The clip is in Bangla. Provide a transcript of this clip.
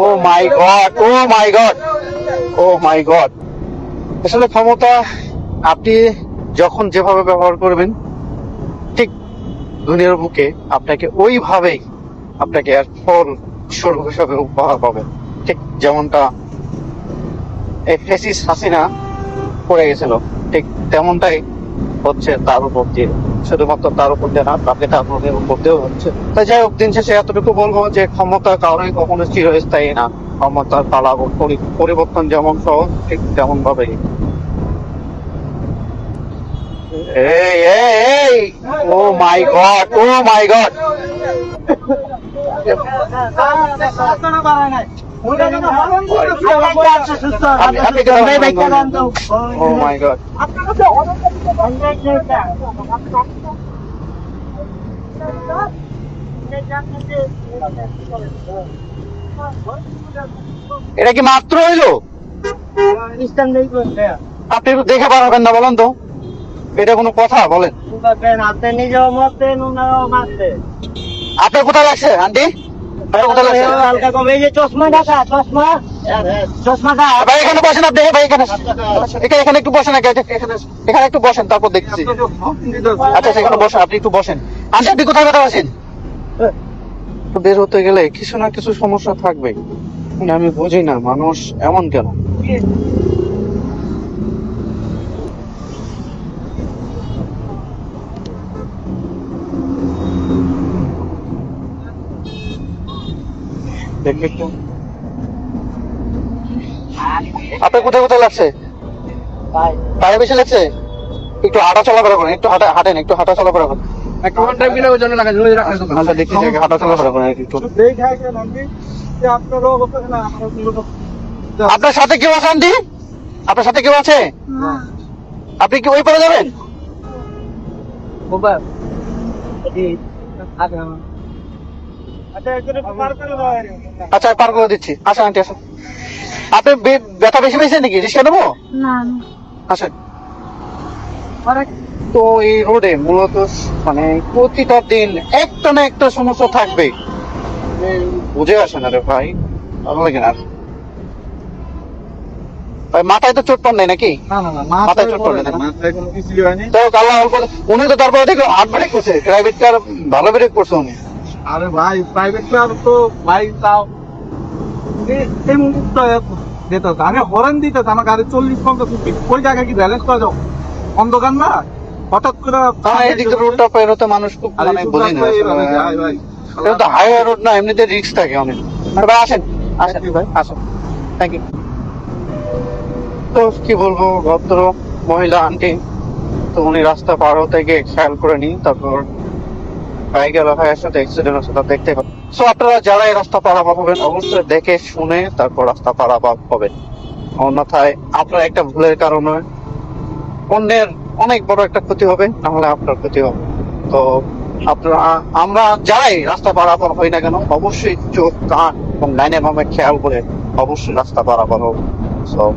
O my God, oh my God, oh my God. আসলে ক্ষমতা আপনি যখন যেভাবে ব্যবহার করবেন, ঠিক দুনিয়ার বুকে আপনাকে ওইভাবেই আপনাকে এর ফল স্বরূপ হিসাবে উপহার পাবেন। ঠিক যেমনটা ফেসিস হাসিনা পড়ে গেছিল, ঠিক তেমনটাই হচ্ছে তার উপর দিয়ে। শুধুমাত্র তার উপর দিয়ে না তাকে তার উপর দিয়েও হচ্ছে। তাই যাই হোক, দিন শেষে এতটুকু বলব যে ক্ষমতা কারোই কখনো চিরস্থায়ী না। ক্ষমতার পালা পরিবর্তন যেমন সহজ, ঠিক তেমন এই এই এই! ও my God, oh my God! Oh my God এটা কি মাত্র হইল? আপনি একটু দেখে পারবেন না বলেন তো। এটা কোনো কথা বলেন। আপনার কোথায় লাগছে আন্টি? আপনার কোথায় লাগছে ভাই এখানে বসেন আপনি। ভাই এখানে এখানে এখানে একটু বসেন এখানে এখানে একটু বসেন তারপর দেখছি আচ্ছা আচ্ছা, এখানে বসেন আপনি একটু বসেন। আপনি কোথায় কথা আছেন বের হতে গেলে কিছু না কিছু সমস্যা থাকবে আমি বুঝি না মানুষ এমন কেন? একটু। আপনার কোথায় কোথায় লাগছে? পায়ে বেশি লাগছে? একটু হাঁটা চলাফেরা করেন একটু হাঁটা হাঁটেন একটু হাঁটা চলাফেরা করেন। আচ্ছা দেখতে চাই হাঁটা চলাফেরা করেন একটু। আপনার সাথে কেউ আছে আন্টি? আপনার সাথে কেউ আছে? আপনি কি ওই পারে যাবেন? আচ্ছা পার করে দিচ্ছি। আসেন আন্টি আসেন। আপনি ব্যথা বেশি পেয়েছেন নাকি? রিক্সা নেব? আসেন। তো এই রোডে মূলত মানে প্রতিটা দিন একটা না একটা সমস্যা থাকবে। বুঝে আসে না রে ভাই ভালো লাগে না ভাই মাথায় তো চোট পান নাই নাকি? মাথায় চোট পড়ে না? তো আল্লাহ উনি তো তারপরে দেখো আট ব্রেক করছে। প্রাইভেট কার ভালো ব্রেক করছে উনি। আরে ভাই প্রাইভেট কার তো ভাই তাও। এই মুহূর্তে দিত আমি হরেন দিতে আমার গাড়ি চল্লিশ পঞ্চাশ ওই জায়গায় কি ব্যালেন্স করা যাও অন্ধকার না? হঠাৎ করে কারণ এই দিকে রোডটা পেরোতে মানুষ খুব মানে বোঝে না। এটা তো হাইওয়ে রোড না এমনিতে রিস্ক থাকে অনেক। ভাই আসেন আসেন ভাই। আসুন। থ্যাংক ইউ তো কি বলব ভদ্র মহিলা আন্টি তো উনি রাস্তা পার হতে গিয়ে খেয়াল করে নি তারপর ভাই গেল ভাইয়ের সাথে অ্যাক্সিডেন্ট হচ্ছে, তা দেখতে পাবেন সো আপনারা যারা এই রাস্তা পারাপার হবেন, অবশ্যই দেখে শুনে তারপর রাস্তা পারাপার হবেন। অন্যথায় আপনার একটা ভুলের কারণে অন্যের অনেক বড় একটা ক্ষতি হবে নাহলে আপনার ক্ষতি হবে। তো, আপনারা, আমরা যাই রাস্তা পারাপার হই না কেন, অবশ্যই চোখ, কান এবং ডাইনে বামে খেয়াল করে অবশ্যই রাস্তা পারাপার হোক সো